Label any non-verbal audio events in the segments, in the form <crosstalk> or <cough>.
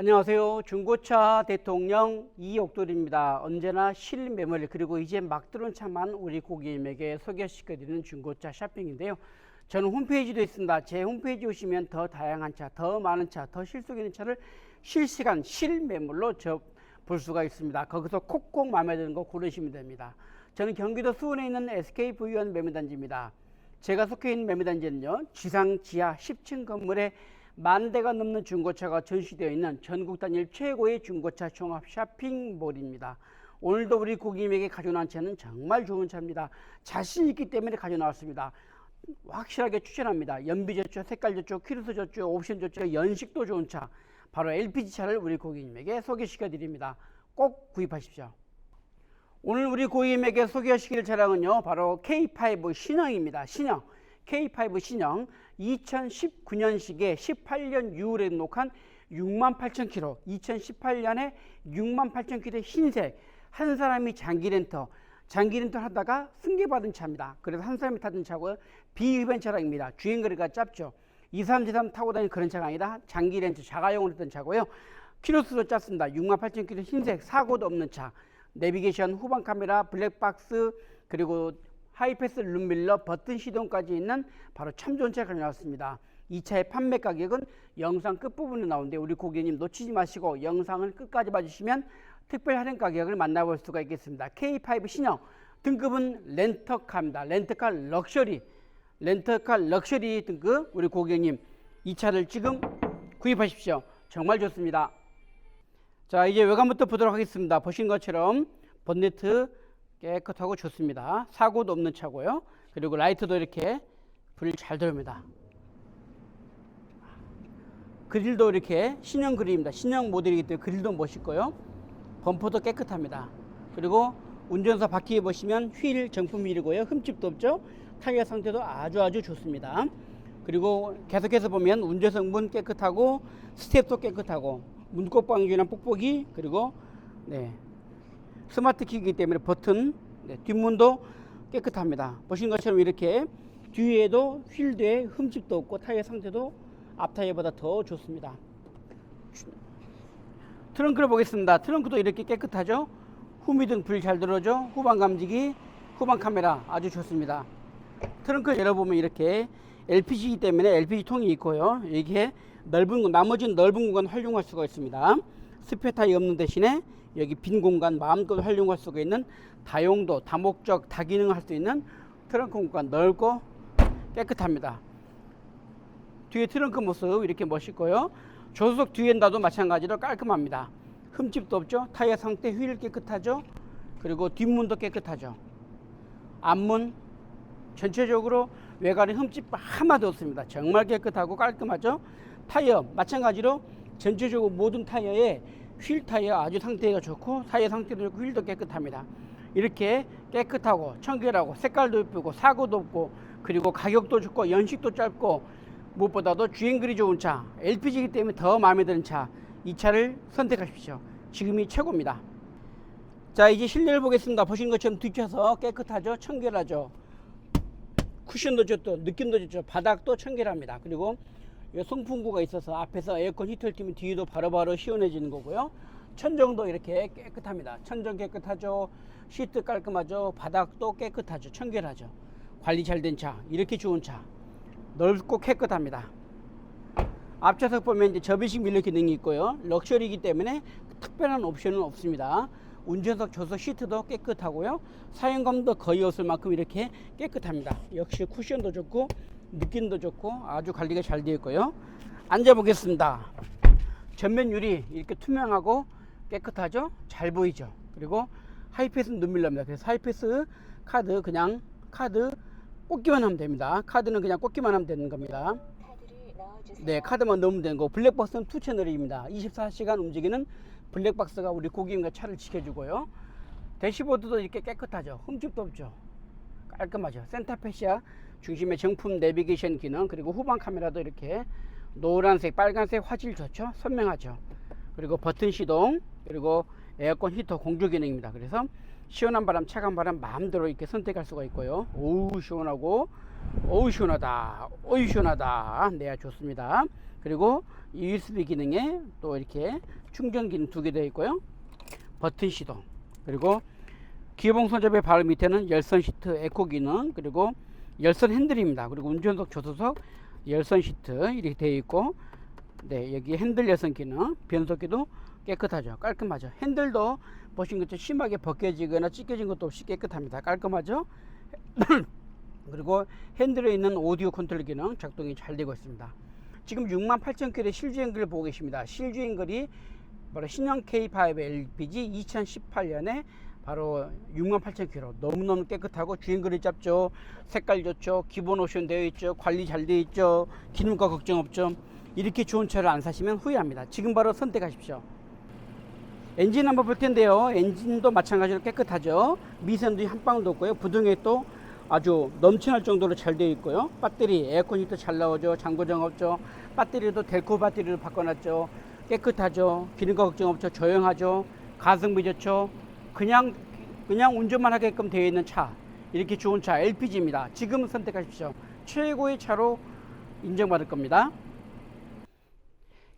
안녕하세요. 중고차 대통령 이옥돌입니다. 언제나 실매물 그리고 이제 막 들어온 차만 우리 고객님에게 소개시켜드리는 중고차 쇼핑인데요. 저는 홈페이지도 있습니다. 제 홈페이지 오시면 더 다양한 차, 더 많은 차, 더 실속 있는 차를 실시간 실매물로 저볼 수가 있습니다. 거기서 콕콕 마음에 드는 거 고르시면 됩니다. 저는 경기도 수원에 있는 SKV1 매매단지입니다. 제가 속해 있는 매매단지는요, 지상 지하 10층 건물에 만 대가 넘는 중고차가 전시되어 있는 전국 단일 최고의 중고차 종합 쇼핑몰입니다. 오늘도 우리 고객님에게 가져온 차는 정말 좋은 차입니다. 자신 있기 때문에 가져 나왔습니다. 확실하게 추천합니다. 연비 좋죠, 색깔 좋죠, 키로수 좋죠, 옵션 좋죠, 연식도 좋은 차. 바로 LPG 차를 우리 고객님에게 소개시켜 드립니다. 꼭 구입하십시오. 오늘 우리 고객님에게 소개하시킬 차량은요, 바로 K5 신형입니다. 신형. K5 신형 2019년식에 18년 6월에 녹한 68,000km, 2018년에 68,000km 흰색 한 사람이 장기 렌터, 장기 렌터 하다가 승계받은 차입니다. 그래서 한 사람이 타던 차고요. 비흡연 차량입니다. 주행거리가 짧죠. 2373 타고 다니는 그런 차가 아니라 장기 렌트 자가용으로 했던 차고요. 키로수도 짧습니다. 68,000km 흰색 사고도 없는 차. 내비게이션 후방 카메라 블랙박스 그리고 하이패스 룸밀러 버튼 시동까지 있는 바로 참 좋은 차가 나왔습니다. 이 차의 판매 가격은 영상 끝부분에 나오는데 우리 고객님 놓치지 마시고 영상을 끝까지 봐주시면 특별 할인 가격을 만나볼 수가 있겠습니다. K5 신형 등급은 렌터카입니다. 렌터카 럭셔리 렌터카 럭셔리 등급 우리 고객님 이 차를 지금 구입하십시오. 정말 좋습니다. 자 이제 외관부터 보도록 하겠습니다. 보신 것처럼 본네트 깨끗하고 좋습니다. 사고도 없는 차고요. 그리고 라이트도 이렇게 불 잘 들어옵니다. 그릴도 이렇게 신형 그릴입니다. 신형 모델이기 때문에 그릴도 멋있고요. 범퍼도 깨끗합니다. 그리고 운전사 바퀴에 보시면 휠 정품 휠이고요. 흠집도 없죠. 타이어 상태도 아주 아주 좋습니다. 그리고 계속해서 보면 운전석 문 깨끗하고 스텝도 깨끗하고 문콕 방지나 뽁뽁이 그리고 네 스마트 키이기 때문에 버튼 네, 뒷문도 깨끗합니다. 보신 것처럼 이렇게 뒤에도 휠드에 흠집도 없고 타이어 상태도 앞 타이어보다 더 좋습니다. 트렁크를 보겠습니다. 트렁크도 이렇게 깨끗하죠. 후미등 불 잘 들어오죠. 후방 감지기, 후방 카메라 아주 좋습니다. 트렁크 열어보면 이렇게 LPG이기 때문에 LPG 통이 있고요. 이게 넓은 공- 나머지는 넓은 공간 활용할 수가 있습니다. 스페 타이 없는 대신에 여기 빈 공간 마음껏 활용할 수가 있는 다용도, 다목적, 다기능을 할수 있는 트렁크 공간 넓고 깨끗합니다. 뒤에 트렁크 모습 이렇게 멋있고요. 조수석 뒤에 나도 마찬가지로 깔끔합니다. 흠집도 없죠. 타이어 상태 휠 깨끗하죠. 그리고 뒷문도 깨끗하죠. 앞문 전체적으로 외관에 흠집 하나도 없습니다. 정말 깨끗하고 깔끔하죠. 타이어 마찬가지로 전체적으로 모든 타이어에 휠 타이어 아주 상태가 좋고 타이어 상태도 좋고 휠도 깨끗합니다. 이렇게 깨끗하고 청결하고 색깔도 예쁘고 사고도 없고 그리고 가격도 좋고 연식도 짧고 무엇보다도 주행거리 좋은 차 LPG이기 때문에 더 마음에 드는 차 이 차를 선택하십시오. 지금이 최고입니다. 자 이제 실내를 보겠습니다. 보신 것처럼 뒤쳐서 깨끗하죠, 청결하죠. 쿠션도 좋죠, 느낌도 좋죠. 바닥도 청결합니다. 그리고 이 송풍구가 있어서 앞에서 에어컨 히터를 틀면 뒤도 바로바로 시원해지는 거고요. 천정도 이렇게 깨끗합니다. 천정 깨끗하죠. 시트 깔끔하죠. 바닥도 깨끗하죠. 청결하죠. 관리 잘 된 차, 이렇게 좋은 차. 넓고 깨끗합니다. 앞좌석 보면 이제 접이식 밀러 기능이 있고요. 럭셔리이기 때문에 특별한 옵션은 없습니다. 운전석 조석 시트도 깨끗하고요. 사용감도 거의 없을 만큼 이렇게 깨끗합니다. 역시 쿠션도 좋고 느낌도 좋고 아주 관리가 잘 되어 있고요. 앉아 보겠습니다. 전면 유리 이렇게 투명하고 깨끗하죠? 잘 보이죠? 그리고 하이패스 눈밀러입니다. 그래서 하이패스 카드 그냥 카드 꽂기만 하면 됩니다. 카드는 그냥 꽂기만 하면 되는 겁니다. 네, 카드만 넣으면 되는 거. 블랙박스는 투 채널입니다. 24시간 움직이는 블랙박스가 우리 고객님과 차를 지켜주고요. 대시보드도 이렇게 깨끗하죠. 흠집도 없죠. 깔끔하죠. 센터페시아 중심에 정품 내비게이션 기능 그리고 후방 카메라도 이렇게 노란색, 빨간색 화질 좋죠. 선명하죠. 그리고 버튼 시동 그리고 에어컨 히터 공조 기능입니다. 그래서 시원한 바람, 차가운 바람 마음대로 이렇게 선택할 수가 있고요. 오우 시원하고 어우 시원하다 어우 시원하다 네 좋습니다 그리고 USB 기능에 또 이렇게 충전 기능 두 개 되어 있고요 버튼 시동 그리고 기어봉 손잡이 바로 밑에는 열선 시트 에코 기능 그리고 열선 핸들입니다. 그리고 운전석 조수석 열선 시트 이렇게 되어 있고 네 여기 핸들 열선 기능 변속기도 깨끗하죠. 깔끔하죠. 핸들도 보신 것처럼 심하게 벗겨지거나 찢겨진 것도 없이 깨끗합니다. 깔끔하죠? <clears throat> 그리고 핸들에 있는 오디오 컨트롤 기능 작동이 잘 되고 있습니다. 지금 68,000km의 실주행거리를 보고 계십니다. 실주행거리 바로 신형 K5 LPG 2018년에 바로 68,000km 너무너무 깨끗하고 주행 거리 짧죠 색깔 좋죠 기본 옵션 되어 있죠 관리 잘 되어 있죠 기름과 걱정 없죠 이렇게 좋은 차를 안 사시면 후회합니다 지금 바로 선택하십시오 엔진 한번 볼 텐데요 엔진도 마찬가지로 깨끗하죠 미세먼지 한 방울도 없고요 부등에 또 아주 넘쳐날 정도로 잘 되어 있고요. 배터리 에어컨이 또잘 나오죠. 장고장 없죠. 배터리도 델코 배터리로 바꿔놨죠. 깨끗하죠. 기름과 걱정 없죠. 조용하죠. 가성비 좋죠. 그냥 그냥 운전만 하게끔 되어 있는 차. 이렇게 좋은 차 LPG입니다. 지금 선택하십시오. 최고의 차로 인정받을 겁니다.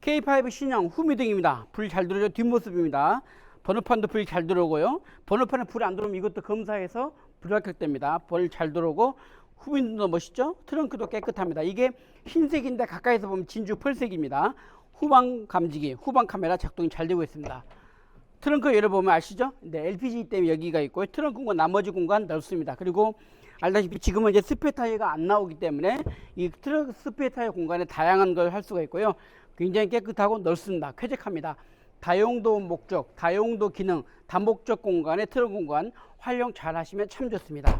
K5 신형 후미등입니다. 불 잘 들어오죠. 뒷모습입니다. 번호판도 불 잘 들어오고요. 번호판에 불안 들어오면 이것도 검사해서 불합격됩니다. 불 잘 들어오고 후미등도 멋있죠. 트렁크도 깨끗합니다. 이게 흰색인데 가까이서 보면 진주 펄색입니다. 후방 감지기, 후방 카메라 작동이 잘 되고 있습니다. 트렁크 열어보면 아시죠? 네, LPG 때문에 여기가 있고요. 트렁크 공간 나머지 공간 넓습니다. 그리고 알다시피 지금은 이제 스페 타이어가 안 나오기 때문에 이 트렁크 스페 타이어 공간에 다양한 걸 할 수가 있고요. 굉장히 깨끗하고 넓습니다. 쾌적합니다. 다용도 목적, 다용도 기능, 다목적 공간의 트렁크 공간 활용 잘 하시면 참 좋습니다.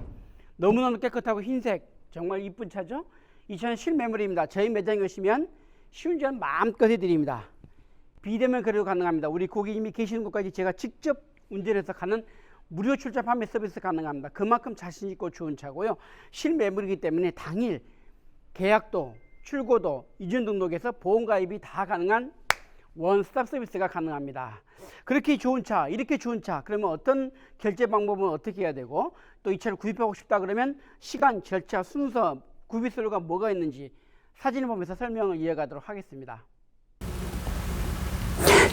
너무너무 깨끗하고 흰색 정말 이쁜 차죠? 이 차는 실매물입니다. 저희 매장에 오시면 시운전 마음껏 해드립니다. 비대면 거래도 가능합니다. 우리 고객님이 계시는 곳까지 제가 직접 운전해서 가는 무료 출자 판매 서비스 가능합니다. 그만큼 자신 있고 좋은 차고요. 실매물이기 때문에 당일 계약도 출고도 이전 등록에서 보험 가입이 다 가능한 원스톱 서비스가 가능합니다. 그렇게 좋은 차, 이렇게 좋은 차, 그러면 어떤 결제 방법은 어떻게 해야 되고 또 이 차를 구입하고 싶다 그러면 시간, 절차, 순서, 구입 서류가 뭐가 있는지 사진을 보면서 설명을 이어가도록 하겠습니다.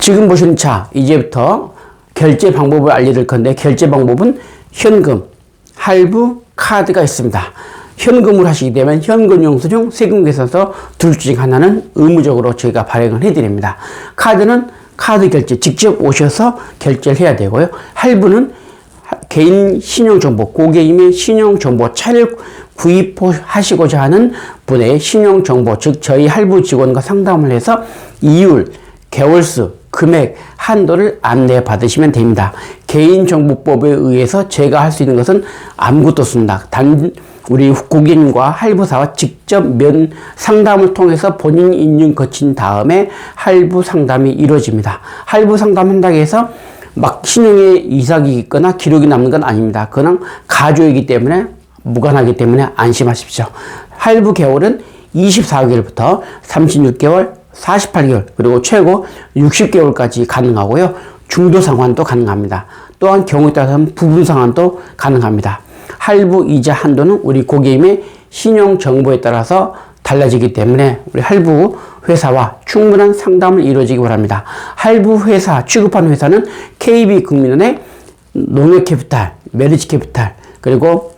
지금 보시는 차, 이제부터 결제 방법을 알려드릴 건데 결제 방법은 현금, 할부, 카드가 있습니다. 현금으로 하시게 되면 현금 영수증, 세금 계산서 둘 중 하나는 의무적으로 저희가 발행을 해드립니다. 카드는 카드 결제 직접 오셔서 결제를 해야 되고요. 할부는 개인 신용정보, 고객님의 신용정보, 차를 구입하시고자 하는 분의 신용정보, 즉 저희 할부 직원과 상담을 해서 이율, 개월수, 금액, 한도를 안내 받으시면 됩니다. 개인정보법에 의해서 제가 할 수 있는 것은 아무것도 없습니다. 단 우리 고객님과 할부사와 직접 면 상담을 통해서 본인 인증 거친 다음에 할부 상담이 이루어집니다. 할부 상담 한다고 해서 막 신용에 이삭이 있거나 기록이 남는 건 아닙니다. 그냥 가조이기 때문에 무관하기 때문에 안심하십시오. 할부 개월은 24개월부터 36개월, 48개월, 그리고 최고 60개월까지 가능하고요. 중도 상환도 가능합니다. 또한 경우에 따라서는 부분 상환도 가능합니다. 할부 이자 한도는 우리 고객님의 신용 정보에 따라서 달라지기 때문에 우리 할부 회사와 충분한 상담을 이루어지기 바랍니다. 할부 회사 취급하는 회사는 KB 국민은행, 농협캐피탈, 메리츠 캐피탈 그리고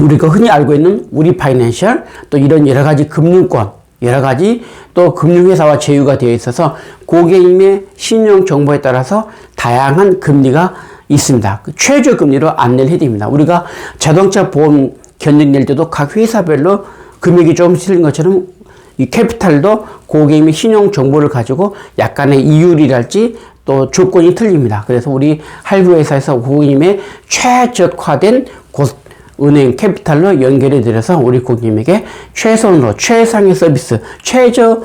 우리가 흔히 알고 있는 우리 파이낸셜 또 이런 여러 가지 금융권 여러 가지 또 금융회사와 제휴가 되어 있어서 고객님의 신용 정보에 따라서 다양한 금리가 있습니다. 그 최저 금리로 안내를 해드립니다. 우리가 자동차 보험 견적 낼 때도 각 회사별로 금액이 좀 틀린 것처럼 이 캐피탈도 고객님의 신용 정보를 가지고 약간의 이율이랄지 또 조건이 틀립니다. 그래서 우리 할부 회사에서 고객님의 최적화된 곳 은행 캐피탈로 연결해 드려서 우리 고객님에게 최선으로 최상의 서비스, 최저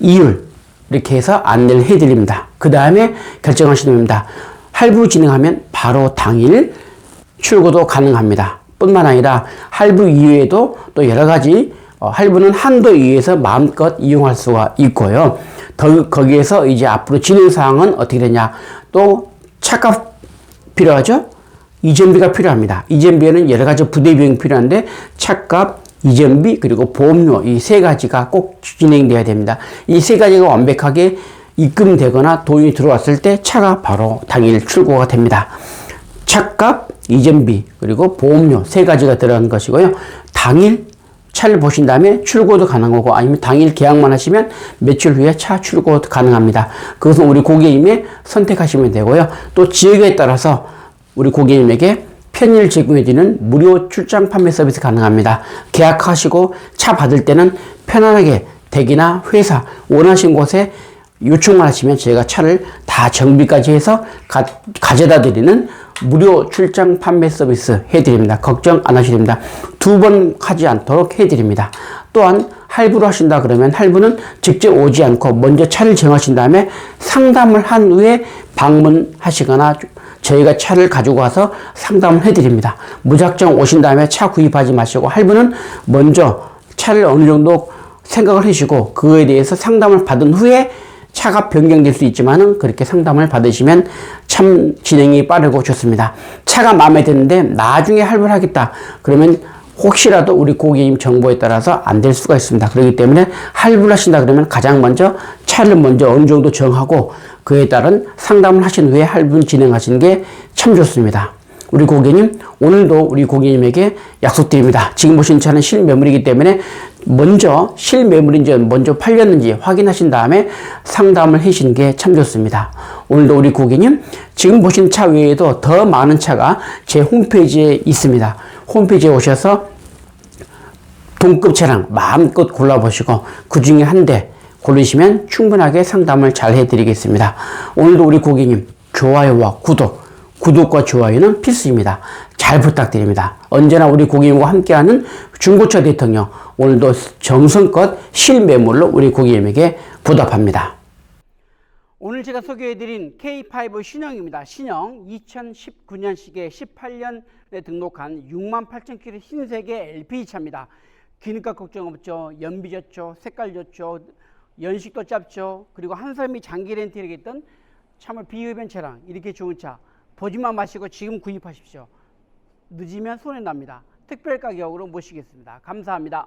이율 이렇게 해서 안내를 해 드립니다. 그 다음에 결정하시면 됩니다. 할부 진행하면 바로 당일 출고도 가능합니다. 뿐만 아니라 할부 이외에도 또 여러 가지 어, 할부는 한도 이외에서 마음껏 이용할 수가 있고요. 더, 거기에서 이제 앞으로 진행 사항은 어떻게 되냐. 또 차값 필요하죠? 이전비가 필요합니다. 이전비에는 여러 가지 부대 비용이 필요한데 차값, 이전비 그리고 보험료 이 세 가지가 꼭 진행돼야 됩니다. 이 세 가지가 완벽하게 입금되거나 돈이 들어왔을 때 차가 바로 당일 출고가 됩니다. 차값, 이전비 그리고 보험료 세 가지가 들어간 것이고요. 당일 차를 보신 다음에 출고도 가능하고 아니면 당일 계약만 하시면 며칠 후에 차 출고도 가능합니다. 그것은 우리 고객님이 선택하시면 되고요. 또 지역에 따라서 우리 고객님에게 편의를 제공해주는 무료 출장 판매 서비스 가능합니다. 계약하시고 차 받을 때는 편안하게 댁이나 회사 원하신 곳에 요청만 하시면 저희가 차를 다 정비까지 해서 가, 가져다 드리는 무료 출장 판매 서비스 해드립니다. 걱정 안 하셔도 됩니다. 두 번 하지 않도록 해드립니다. 또한 할부로 하신다 그러면 할부는 직접 오지 않고 먼저 차를 정하신 다음에 상담을 한 후에 방문하시거나 저희가 차를 가지고 와서 상담을 해드립니다. 무작정 오신 다음에 차 구입하지 마시고 할부는 먼저 차를 어느 정도 생각을 하시고 그거에 대해서 상담을 받은 후에 차가 변경될 수 있지만은 그렇게 상담을 받으시면 참 진행이 빠르고 좋습니다. 차가 마음에 드는데 나중에 할부를 하겠다. 그러면 혹시라도 우리 고객님 정보에 따라서 안 될 수가 있습니다. 그렇기 때문에 할부를 하신다 그러면 가장 먼저 차를 먼저 어느 정도 정하고 그에 따른 상담을 하신 후에 할부를 진행하시는 게 참 좋습니다. 우리 고객님, 오늘도 우리 고객님에게 약속드립니다. 지금 보신 차는 실매물이기 때문에 먼저 실매물인지 먼저 팔렸는지 확인하신 다음에 상담을 하시는 게 참 좋습니다. 오늘도 우리 고객님, 지금 보신 차 외에도 더 많은 차가 제 홈페이지에 있습니다. 홈페이지에 오셔서 동급 차량 마음껏 골라보시고 그 중에 한 대 고르시면 충분하게 상담을 잘 해드리겠습니다. 오늘도 우리 고객님 좋아요와 구독, 구독과 좋아요는 필수입니다. 잘 부탁드립니다. 언제나 우리 고객님과 함께하는 중고차 대통령 오늘도 정성껏 실매물로 우리 고객님에게 보답합니다. 오늘 제가 소개해드린 K5 신형입니다. 신형 2019년식에 18년에 등록한 6만 8천 킬로 흰색의 LPG 차입니다. 기능값 걱정 없죠. 연비 좋죠. 색깔 좋죠. 연식도 짧죠. 그리고 한 사람이 장기 렌트를 했던 참을 비흡연 차량 이렇게 좋은 차 보지만 마시고 지금 구입하십시오. 늦으면 손해 납니다. 특별 가격으로 모시겠습니다. 감사합니다.